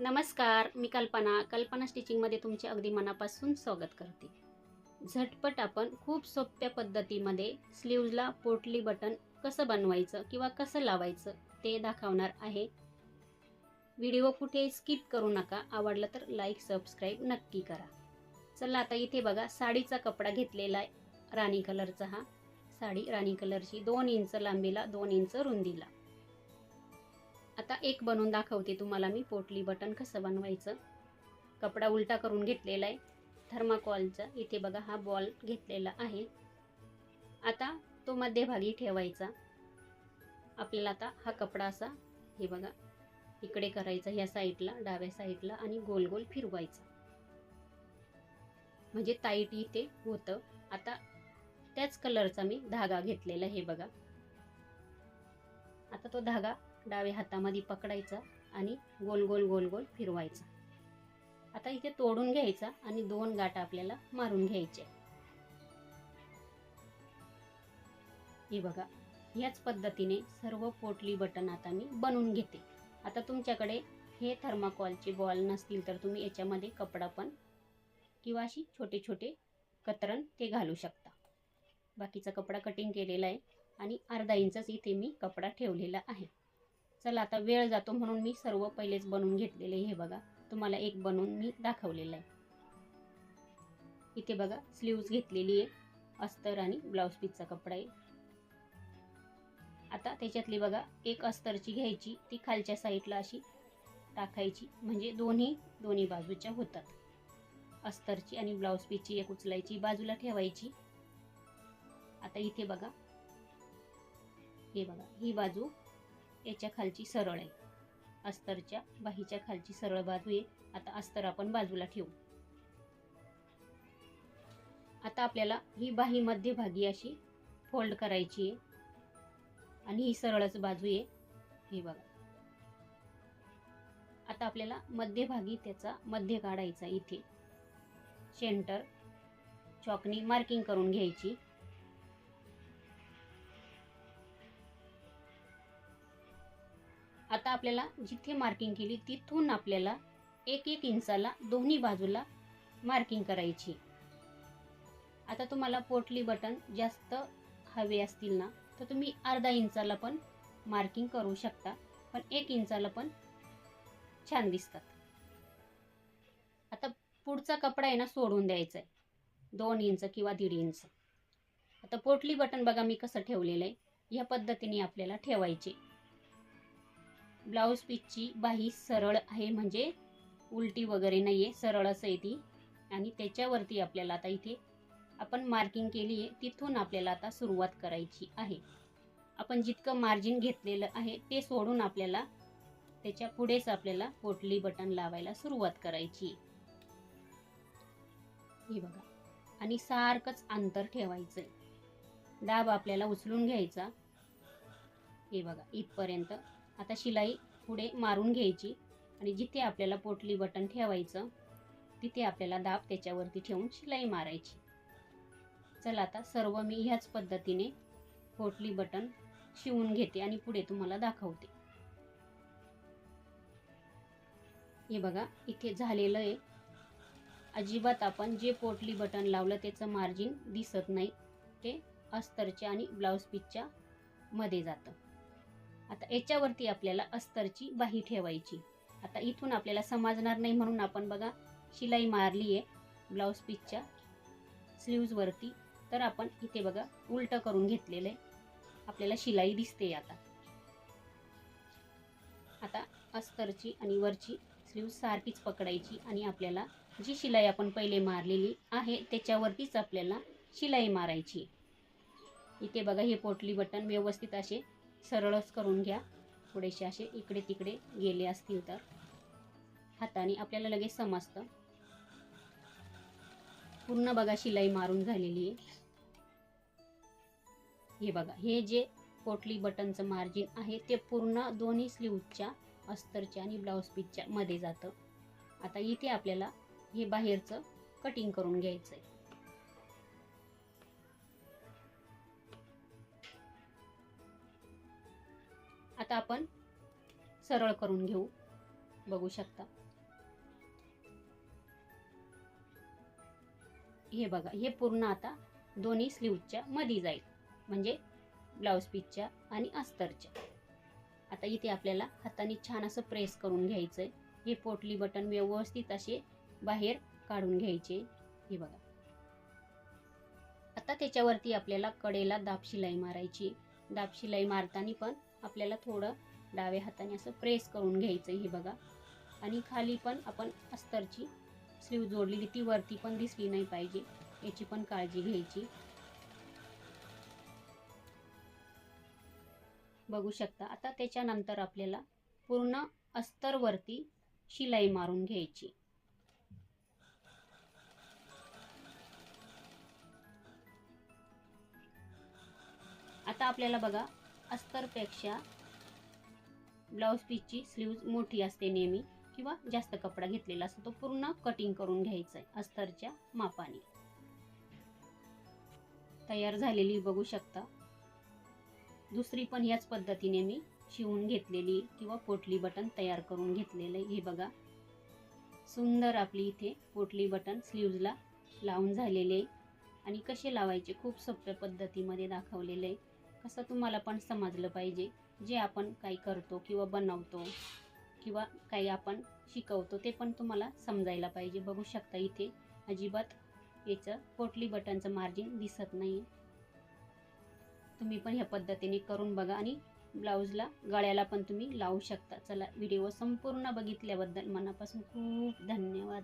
नमस्कार मी कल्पना. कल्पना स्टिचिंगमध्ये तुमचे अगदी मनापासून स्वागत करते. झटपट आपण खूप सोप्या पद्धतीमध्ये स्लीव्जला पोटली बटन कसं बनवायचं किंवा कसं लावायचं ते दाखवणार आहे. व्हिडिओ कुठे स्किप करू नका आवडलं तर लाईक सबस्क्राईब नक्की करा. चला आता इथे बघा साडीचा कपडा घेतलेला आहे राणी कलरचा हा. साडी राणी कलरची दोन इंच लांबीला दोन इंच रुंदीला. आता एक बनवून दाखवते तुम्हाला मी पोटली बटन कसं बनवायचं. कपडा उलटा करून घेतलेला आहे थर्माकॉलचा. इथे बघा हा बॉल घेतलेला आहे. आता तो मध्यभागी ठेवायचा. आपल्याला आता हा कपडा असा हे बघा इकडे करायचा ह्या साईडला डाव्या साईडला आणि गोल गोल फिरवायचा. म्हणजे ताईट इथे होतं. आता त्याच कलरचा मी धागा घेतलेला हे बघा. आता तो धागा डाव्या हातामध्ये पकडायचा आणि गोल गोल गोल गोल फिरवायचा. आता इथे तोडून घ्यायचा आणि दोन गाठा आपल्याला मारून घ्यायचे. हे बघा याच पद्धतीने सर्व पोटली बटन आता मी बनवून घेते. आता तुमच्याकडे हे थर्माकॉलचे बॉल नसतील तर तुम्ही याच्यामध्ये कपडा पण किंवा अशी छोटे छोटे कतरण ते घालू शकता. बाकीचा कपडा कटिंग केलेला आहे आणि अर्धा इंचच इथे मी कपडा ठेवलेला आहे. चला आता वेळ जातो म्हणून मी सर्व पहिलेच बनवून घेतलेले हे बघा. तुम्हाला एक बनवून मी दाखवलेलं आहे. इथे बघा स्लीव्ज घेतलेली आहे. अस्तर आणि ब्लाऊज पीसचा कपडा आहे. आता त्याच्यातली बघा एक अस्तरची घ्यायची ती खालच्या साईडला अशी टाकायची. म्हणजे दोन्ही दोन्ही बाजूच्या होतात. अस्तरची आणि ब्लाऊज पीसची एक उचलायची बाजूला ठेवायची. आता इथे बघा. हे बघा ही बाजू याच्या खालची सरळ आहे. अस्तरच्या बाहीच्या खालची सरळ बाजू आहे. आता अस्तर आपण बाजूला ठेवू. आता आपल्याला ही बाही मध्यभागी अशी फोल्ड करायची आहे. आणि ही सरळच बाजू आहे. हे बघा. आता आपल्याला मध्यभागी त्याचा मध्य काढायचा इथे. सेंटर चॉकनी मार्किंग करून घ्यायची. आपल्याला जिथे मार्किंग केली तिथून आपल्याला एक एक इंचाला दोन्ही बाजूला मार्किंग करायची. आता तुम्हाला पोटली बटन जास्त हवे असतील ना तर तुम्ही अर्धा इंचाला पण मार्किंग करू शकता पण एक इंचाला पण छान दिसतात. आता पुढचा कपडा आहे ना सोडून द्यायचा आहे दोन इंच किंवा दीड इंच. आता पोटली बटन बघा मी कसं ठेवलेलं आहे. या पद्धतीने आपल्याला ठेवायचे. ब्लाऊज पीसची बाही सरळ आहे म्हणजे उलटी वगैरे नाही आहे सरळ आहे ती. आणि त्याच्यावरती आपल्याला आता इथे आपण मार्किंग केली आहे तिथून आपल्याला आता सुरुवात करायची आहे. आपण जितकं मार्जिन घेतलेलं आहे ते सोडून आपल्याला त्याच्या पुढेच आपल्याला पोटली बटन लावायला सुरुवात करायची हे बघा. आणि सारखंच अंतर ठेवायचं दाब आपल्याला उचलून घ्यायचा. हे बघा इथपर्यंत आता शिलाई पुढे मारून घ्यायची आणि जिथे आपल्याला पोटली बटन ठेवायचं तिथे आपल्याला दाब त्याच्यावरती ठेवून शिलाई मारायची. चला आता सर्व मी ह्याच पद्धतीने पोटली बटन शिवून घेते आणि पुढे तुम्हाला दाखवते. हे बघा इथे झालेलं आहे. अजिबात आपण जे पोटली बटन लावलं त्याचं मार्जिन दिसत नाही. ते अस्तरच्या आणि ब्लाऊज पीसच्या मध्ये जातं. आता याच्यावरती आपल्याला अस्तरची बाही ठेवायची. आता इथून आपल्याला समजणार नाही म्हणून आपण बघा शिलाई मारली आहे ब्लाऊज पीसच्या स्लीव्जवरती तर आपण इथे बघा उलटं करून घेतलेलं आहे आपल्याला शिलाई दिसते आता. आता अस्तरची आणि वरची स्लीव सारखीच पकडायची आणि आपल्याला जी शिलाई आपण पहिले मारलेली आहे त्याच्यावरतीच आपल्याला शिलाई मारायची. इथे बघा हे पोटली बटन व्यवस्थित असे सरळच करून घ्या. थोडेसे असे इकडे तिकडे गेले असतील तर. हाताने आपल्याला लगेच समजतं. पूर्ण बघा शिलाई मारून झालेली आहे. हे बघा हे जे पोटली बटनचं मार्जिन आहे ते पूर्ण दोन्ही स्लीवच्या अस्तरच्या आणि ब्लाऊज पीसच्या मध्ये जातं. आता इथे आपल्याला हे बाहेरचं कटिंग करून घ्यायचं आहे आता आपण सरळ करून घेऊ. बघू शकता. हे बघा हे पूर्ण आता दोन्ही स्लीवच्या मधी जाईल. म्हणजे ब्लाऊज पीसच्या आणि अस्तरच्या आता इथे आपल्याला हाताने छान असं प्रेस करून घ्यायचं हे पोटली बटन व्यवस्थित असे बाहेर काढून घ्यायचे. हे बघा. आता त्याच्यावरती आपल्याला कडेला दाब शिलाई मारायची दाब शिलाई मारताना पण आपल्याला थोडं डाव्या हाताने असं प्रेस करून घ्यायचं हे बघा. आणि खाली पण आपण अस्तरची स्लीव जोडलेली ती वरती पण दिसली नाही पाहिजे. याची पण काळजी घ्यायची. बघू शकता. आता त्याच्यानंतर आपल्याला पूर्ण अस्तरवरती शिलाई मारून घ्यायची. आता आपल्याला बघा अस्तरपेक्षा ब्लाऊज पीसची स्लीव्ज मोठी असते नेहमी किंवा जास्त कपडा घेतलेला असतो तो पूर्ण कटिंग करून घ्यायचा आहे अस्तरच्या मापाने. तयार झालेली बघू शकता. दुसरी पण याच पद्धतीने मी शिवून घेतलेली किंवा पोटली बटन तयार करून घेतलेलं आहे. हे बघा. सुंदर आपली इथे पोटली बटन स्लीव्जला लावून झालेले आहे. आणि कसे लावायचे खूप सोप्या पद्धतीमध्ये दाखवलेले आहे. कसं तुम्हाला पण समजलं पाहिजे. जे आपण काही करतो किंवा बनवतो किंवा काही आपण शिकवतो ते पण तुम्हाला समजायला पाहिजे. बघू शकता इथे अजिबात याचं पोटली बटनचं मार्जिन दिसत नाही तुम्ही पण ह्या पद्धतीने करून बघा आणि ब्लाऊजला गळ्याला पण तुम्ही लावू शकता. चला व्हिडिओ संपूर्ण बघितल्याबद्दल मनापासून खूप धन्यवाद.